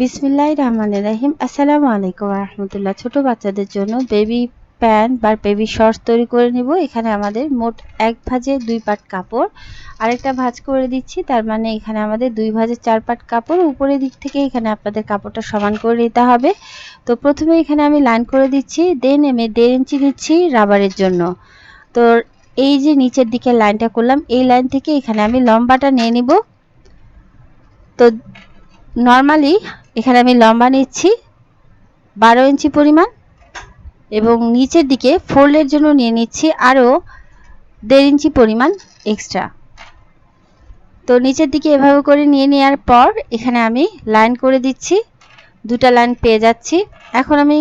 বিসমিল্লাহ রহমান রাহিম। আসসালামু আলাইকুম রহমতুল্লাহ। ছোট বাচ্চাদের জন্য বেবি প্যান্ট বা বেবি শর্টস তৈরি করে নিব। এখানে আমাদের মোট এক ভাজে দুই পাট কাপড়। আরেকটা ভাজ করে দিচ্ছি। তার মানে এখানে আমাদের দুই ভাজে চার পাট কাপড়। উপরের দিক থেকে এখানে আপনাদের কাপড়টা সমান করে নিতে হবে। তো প্রথমে এখানে আমি লাইন করে দিচ্ছি। দেন আমি দেড় ইঞ্চি নিচ্ছি রাবারের জন্য। তো এই যে নিচের দিকে লাইনটা করলাম, এই লাইন থেকে এখানে আমি লম্বাটা নিয়ে নিব। তো নর্মালি এখানে আমি লম্বা নিচ্ছি, বারো ইঞ্চি পরিমাণ, এবং নিচের দিকে ফোল্ডের জন্য নিয়ে নিচ্ছি আরও দেড় ইঞ্চি পরিমাণ এক্সট্রা তো নিচের দিকে এভাবে করে নিয়ে নেওয়ার পর, এখানে আমি লাইন করে দিচ্ছি, দুটা লাইন পেয়ে যাচ্ছি। এখন আমি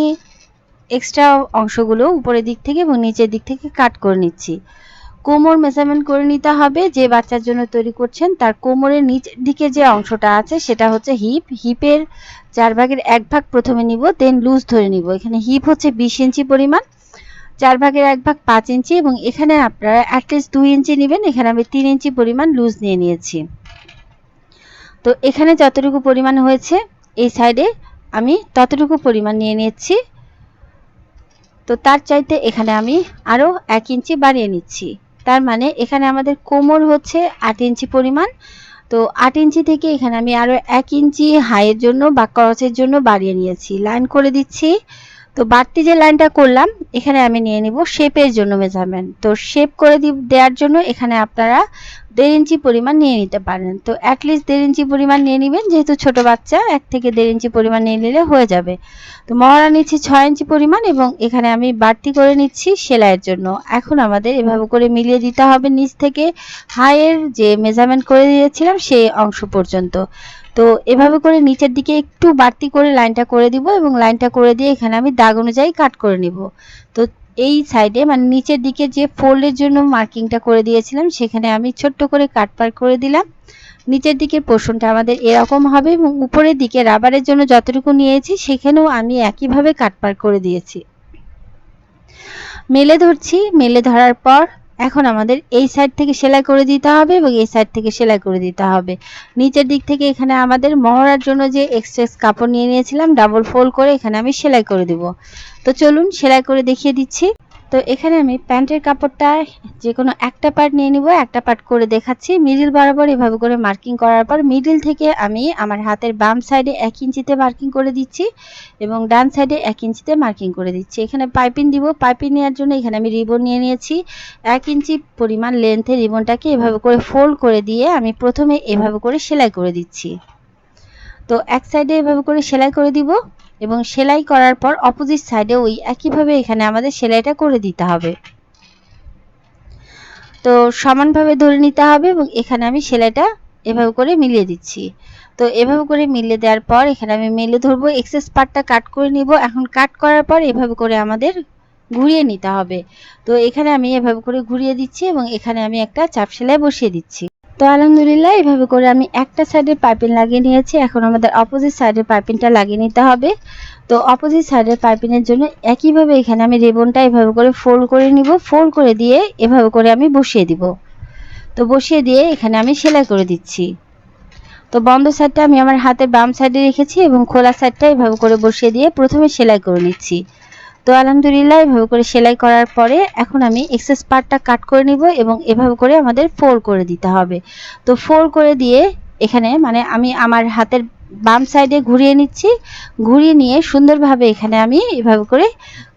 এক্সট্রা অংশগুলো উপরের দিক থেকে এবং নিচের দিক থেকে কাট করে নিচ্ছি। কোমর মেজারমেন্ট করে নিতে হবে। যে বাচ্চার জন্য তৈরি করছেন, তার কোমরের নিচের দিকে যে অংশটা আছে, সেটা হচ্ছে হিপ হিপের চার ভাগের এক ভাগ প্রথমে নিব দেন লুজ ধরে নিব। এখানে হিপ হচ্ছে বিশ ইঞ্চি পরিমাণ, চার ভাগের এক ভাগ পাঁচ ইঞ্চি এবং এখানে আপনারা অ্যাটলিস্ট দুই ইঞ্চি নেবেন। এখানে আমি তিন ইঞ্চি পরিমাণ লুজ নিয়ে নিয়েছি। তো এখানে যতটুকু পরিমাণ হয়েছে, এই সাইডে আমি ততটুকু পরিমাণ নিয়ে নিচ্ছি তো তার চাইতে এখানে আমি আরও এক ইঞ্চি বাড়িয়ে নিচ্ছি। তার মানে এখানে আমাদের কোমর হচ্ছে আট ইঞ্চি পরিমাণ। তো আট ইঞ্চি থেকে এখানে আমি আরও এক ইঞ্চি হাইয়ের জন্য বা ক্রসের জন্য বাড়িয়ে নিয়েছি। লাইন করে দিচ্ছি। তো বাড়তি যে লাইনটা করলাম, এখানে আমি নিয়ে নিব শেপের জন্য মেজারমেন্ট তো শেপ করে দেওয়ার জন্য এখানে আপনারা দেড় ইঞ্চি পরিমাণ নিয়ে নিতে পারেন। তো অ্যাটলিস্ট দেড় ইঞ্চি পরিমাণ নিয়ে নেবেন, যেহেতু ছোট বাচ্চা, এক থেকে দেড় ইঞ্চি পরিমাণ নিয়ে নিলে হয়ে যাবে। তো মহড়া নিচ্ছি ছয় ইঞ্চি পরিমাণ এবং এখানে আমি বাড়তি করে নিচ্ছি সেলাইয়ের জন্য। এখন আমাদের এভাবে করে মিলিয়ে দিতে হবে নিচ থেকে। হাইয়ের যে মেজারমেন্ট করে দিয়েছিলাম, সেই অংশ পর্যন্ত। তো এভাবে করে নিচের দিকে একটু বাড়তি করে লাইনটা করে দিব এবং লাইনটা করে দিয়ে এখানে আমি দাগ অনুযায়ী কাট করে নিব। তো এই সাইডে মানে নিচের দিকে যে ফোল্ডের জন্য মার্কিংটা করে দিয়েছিলাম, সেখানে আমি ছোট্ট করে কাট পার করে দিলাম। নিচের দিকের পোর্শনটা আমাদের এরকম হবে এবং উপরের দিকে রাবারের জন্য যতটুকু নিয়েছি, সেখানেও আমি একইভাবে কাট পার করে দিয়েছি। মেলে ধরছি, মেলে ধরার পর এখন আমাদের এই সাইড থেকে সেলাই করে দিতে হবে এবং এই সাইড থেকে সেলাই করে দিতে হবে। নিচের দিক থেকে এখানে আমাদের মহড়ার জন্য যে এক্সট্রেস কাপড় নিয়ে নিয়েছিলাম ডাবল ফোল্ড করে এখানে আমি সেলাই করে দিব। তো চলুন সেলাই করে দেখিয়ে দিচ্ছি। তো এখানে আমি প্যান্টের কাপড়টা যে কোনো একটা পার্ট নিয়ে নিব, একটা পার্ট করে দেখাচ্ছি। মিডিল বরাবর এভাবে করে মার্কিং করার পর মিডিল থেকে আমি আমার হাতের বাম সাইডে এক ইঞ্চিতে মার্কিং করে দিচ্ছি এবং ডান সাইডে এক ইঞ্চিতে মার্কিং করে দিচ্ছি। এখানে পাইপিং দিব। পাইপিং নেওয়ার জন্য এখানে আমি রিবন নিয়ে নিয়েছি। এক ইঞ্চি পরিমাণ লেন্থে রিবনটাকে এভাবে করে ফোল্ড করে দিয়ে আমি প্রথমে এভাবে করে সেলাই করে দিচ্ছি। তো এক সাইডে এভাবে করে সেলাই করে দিব। এবং সেলাই করার পর অপোজিট সাইডে ওই একইভাবে এখানে আমাদের সেলাইটা করে দিতে হবে। তো সমানভাবে ধরে নিতে হবে এবং এখানে আমি সেলাইটা এভাবে করে মিলিয়ে দিচ্ছি। তো এভাবে করে মিলিয়ে দেওয়ার পর এখানে আমি মেলে ধরবো এক্সেস পার্টটা কাট করে নিব। এখন কাট করার পর এভাবে করে আমাদের ঘুরিয়ে নিতে হবে। তো এখানে আমি এভাবে করে ঘুরিয়ে দিচ্ছি এবং এখানে আমি একটা চাপ সেলাই বসিয়ে দিচ্ছি। তো আলহামদুলিল্লাহ এইভাবে করে আমি একটা সাইডের পাইপিং লাগিয়ে নিয়েছি। এখন আমাদের অপোজিট সাইডের পাইপিংটা লাগিয়ে নিতে হবে। তো অপোজিট সাইডের পাইপিংয়ের জন্য একইভাবে এখানে আমি রেবনটা এভাবে করে ফোল্ড করে নিব। ফোল্ড করে দিয়ে এভাবে করে আমি বসিয়ে দিব। তো বসিয়ে দিয়ে এখানে আমি সেলাই করে দিচ্ছি। তো বন্ধ সাইডটা আমি আমার হাতের বাম সাইডে রেখেছি এবং খোলা সাইডটা এভাবে করে বসিয়ে দিয়ে প্রথমে সেলাই করে নিচ্ছি। তো আলহামদুলিল্লাহ, এভাবে করে সেলাই করার পরে এখন আমি এক্সেস পার্টটা কাট করে নিব এবং এভাবে করে আমাদের ফোল্ড করে দিতে হবে। তো ফোল্ড করে দিয়ে এখানে মানে আমি আমার হাতের বাম সাইডে ঘুরিয়ে নিচ্ছি, ঘুরিয়ে নিয়ে সুন্দরভাবে এখানে আমি এভাবে করে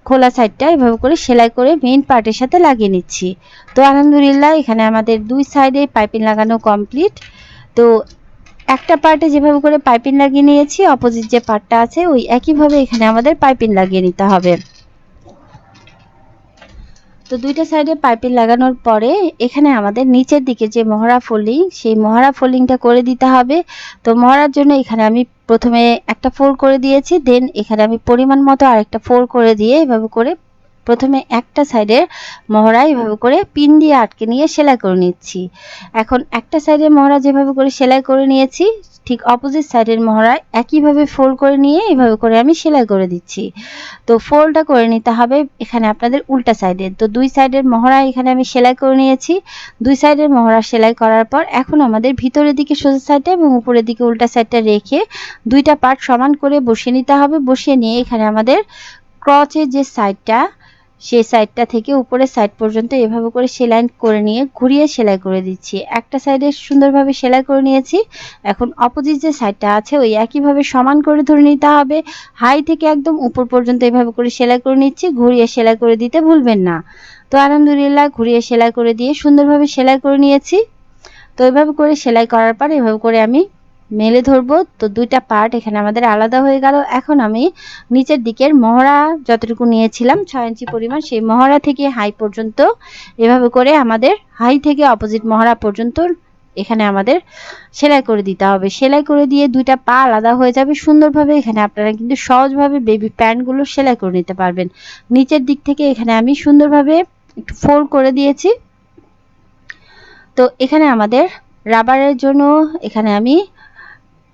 খোলা সাইডটা এভাবে করে সেলাই করে মেইন পার্টের সাথে লাগিয়ে নিচ্ছি। তো আলহামদুলিল্লাহ, এখানে আমাদের দুই সাইডে পাইপিং লাগানো কমপ্লিট তো একটা পার্টে যেভাবে করে পাইপিং লাগিয়ে নিয়েছি অপোজিট যে পার্টটা আছে, ওই একইভাবে এখানে আমাদের পাইপিং লাগিয়ে নিতে হবে। তো দুইটা সাইডে পাইপিং লাগানোর পরে এখানে আমাদের নিচের দিকে যে মহড়া ফোল্ডিং, সেই মহড়া ফোল্ডিংটা করে দিতে হবে। তো মহড়ার জন্য এখানে আমি প্রথমে একটা ফোল্ড করে দিয়েছি, দেন এখানে আমি পরিমাণ মতো আরেকটা ফোল্ড করে দিয়ে এভাবে করে প্রথমে একটা সাইডের মহড়া এভাবে করে পিন দিয়ে আটকে নিয়ে সেলাই করে নিচ্ছি। এখন একটা সাইডের মহড়া যেভাবে করে সেলাই করে নিয়েছি, ঠিক অপোজিট সাইডের মহড়া একইভাবে ফোল্ড করে নিয়ে এভাবে করে আমি সেলাই করে দিচ্ছি। তো ফোল্ডটা করে নিতে হবে এখানে আপনাদের উল্টা সাইডের তো দুই সাইডের মহড়া এখানে আমি সেলাই করে নিয়েছি। দুই সাইডের মহড়া সেলাই করার পর এখন আমাদের ভিতরের দিকে সোজা সাইডটা এবং উপরের দিকে উল্টা সাইডটা রেখে দুইটা পার্ট সমান করে বসিয়ে নিতে হবে। বসিয়ে নিয়ে এখানে আমাদের ক্রচের যে সাইডটা সেই সাইডটা থেকে উপরের সাইড পর্যন্ত এভাবে করে সেলাই করে নিয়ে ঘুরিয়ে সেলাই করে দিচ্ছি। একটা সাইডে সুন্দরভাবে সেলাই করে নিয়েছি। এখন অপোজিট যে সাইডটা আছে, ওই একইভাবে সমান করে ধরে নিতে হবে। হাই থেকে একদম উপর পর্যন্ত এভাবে করে সেলাই করে নিচ্ছি। ঘুরিয়ে সেলাই করে দিতে ভুলবেন না। তো আলহামদুলিল্লাহ, ঘুরিয়ে সেলাই করে দিয়ে সুন্দরভাবে সেলাই করে নিয়েছি। তো এভাবে করে সেলাই করার পর এভাবে করে আমি মেলে ধরবো। তো দুইটা পার্ট এখানে আমাদের আলাদা হয়ে গেল। এখন আমি নিচের দিকের মহড়া যতটুকু নিয়েছিলাম, ছয় ইঞ্চি পরিমাণ, সেই মহড়া থেকে হাই পর্যন্ত, এভাবে করে আমাদের হাই থেকে অপোজিট মহড়া পর্যন্ত এখানে আমাদের সেলাই করে দিতে হবে। সেলাই করে দিয়ে দুইটা পা আলাদা হয়ে যাবে। সুন্দরভাবে এখানে আপনারা কিন্তু সহজভাবে বেবি প্যান্টগুলো সেলাই করে নিতে পারবেন। নিচের দিক থেকে এখানে আমি সুন্দরভাবে একটু ফোল্ড করে দিয়েছি। তো এখানে আমাদের রাবারের জন্য এখানে আমি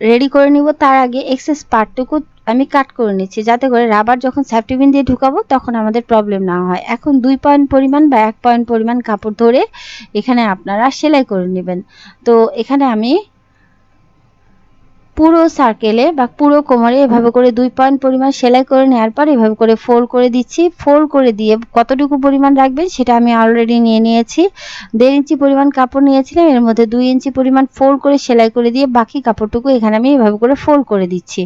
রেডি করে নিব, তার আগে এক্সেস পার্টটুকু আমি কাট করে নিচ্ছি। যাতে করে রাবার যখন সেফটিবিন দিয়ে ঢুকাবো, তখন আমাদের প্রবলেম না হয়। এখন দুই পয়েন্ট পরিমাণ বা এক পয়েন্ট পরিমাণ কাপড় ধরে এখানে আপনারা সেলাই করে নেবেন। তো এখানে আমি পুরো সার্কেলে বা পুরো কোমরে এভাবে করে দুই পয়েন্ট পরিমাণ সেলাই করে নেওয়ার পর এভাবে করে ফোল্ড করে দিচ্ছি। ফোল্ড করে দিয়ে কতটুকু পরিমাণ রাখবেন সেটা আমি অলরেডি নিয়ে নিয়েছি। দেড় ইঞ্চি পরিমাণ কাপড় নিয়েছিলাম, এর মধ্যে দুই ইঞ্চি পরিমাণ ফোল্ড করে সেলাই করে দিয়ে বাকি কাপড়টুকু এখানে আমি এভাবে করে ফোল্ড করে দিচ্ছি।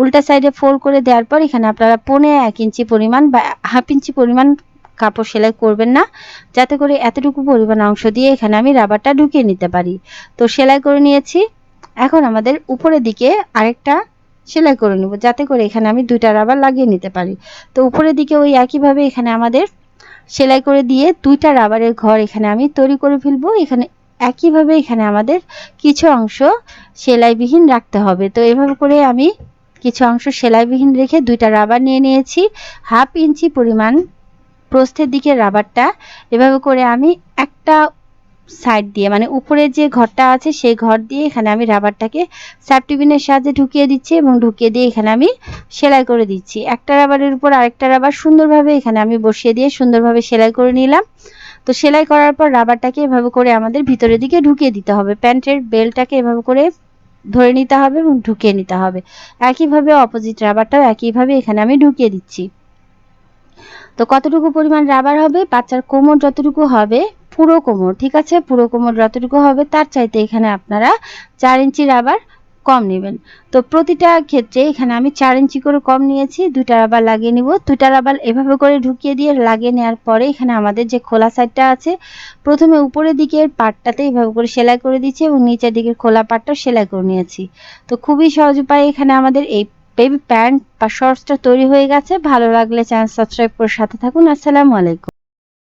উল্টা সাইডে ফোল্ড করে দেওয়ার পর এখানে আপনারা পনে এক ইঞ্চি পরিমাণ বা হাফ ইঞ্চি পরিমাণ কাপড় সেলাই করবেন না, যাতে করে এতটুকু পরিমাণ অংশ দিয়ে এখানে আমি রাবারটা ঢুকিয়ে নিতে পারি। তো সেলাই করে নিয়েছি। এখন আমাদের উপরের দিকে আরেকটা সেলাই করে নেব, যাতে করে এখানে আমি দুইটা রাবার লাগিয়ে নিতে পারি। তো উপরের দিকে ওই একইভাবে এখানে আমাদের সেলাই করে দিয়ে দুইটা রাবারের ঘর এখানে আমি তৈরি করে ফেলব। এখানে একইভাবে এখানে আমাদের কিছু অংশ সেলাইবিহীন রাখতে হবে। তো এভাবে করে আমি কিছু অংশ সেলাইবিহীন রেখে দুইটা রাবার নিয়ে নিয়েছি। হাফ ইঞ্চি পরিমাণ প্রস্থের দিকে রাবারটা এভাবে করে আমি একটা সাইড দিয়ে মানে উপরে যে ঘরটা আছে সেই ঘর দিয়ে এখানে আমি রাবারটাকে স্যাপটিবিনের সাহায্যে ঢুকিয়ে দিচ্ছি এবং ঢুকিয়ে দিয়ে এখানে আমি সেলাই করে দিচ্ছি। একটা রাবারের উপর আরেকটা রাবার সুন্দরভাবে এখানে আমি বসিয়ে দিয়ে সুন্দরভাবে সেলাই করে নিলাম। তো সেলাই করার পর রাবারটাকে এভাবে করে আমাদের ভিতরের দিকে ঢুকিয়ে দিতে হবে। প্যান্টের বেলটাকে এভাবে করে ধরে নিতে হবে এবং ঢুকিয়ে নিতে হবে। একইভাবে অপোজিট রাবারটাও একইভাবে এখানে আমি ঢুকিয়ে দিচ্ছি। তো কতটুকু পরিমাণ রাবার হবে? বাচ্চার কোমর যতটুকু হবে পুরো কোমর, ঠিক আছে? পুরো কোমর যতটুকু হবে, তার চাইতে এখানে আপনারা চার ইঞ্চি রাবার কম নেবেন। তো প্রতিটা ক্ষেত্রে এখানে আমি চার ইঞ্চি করে কম নিয়েছি, দুইটা রাবার লাগিয়ে নিব। দুইটা রাবার এভাবে করে ঢুকিয়ে দিয়ে লাগিয়ে নেওয়ার পরে এখানে আমাদের যে খোলা সাইডটা আছে, প্রথমে উপরের দিকের পাটটাতে এভাবে করে সেলাই করে দিচ্ছি এবং নিচের দিকের খোলা পাটটা সেলাই করে নিয়েছি। তো খুবই সহজ উপায়ে এখানে আমাদের এই বেবি প্যান্ট বা শর্টসটা তৈরি হয়ে গেছে। ভালো লাগলে চ্যানেল সাবস্ক্রাইব করে সাথে থাকুন। আসসালামু আলাইকুম।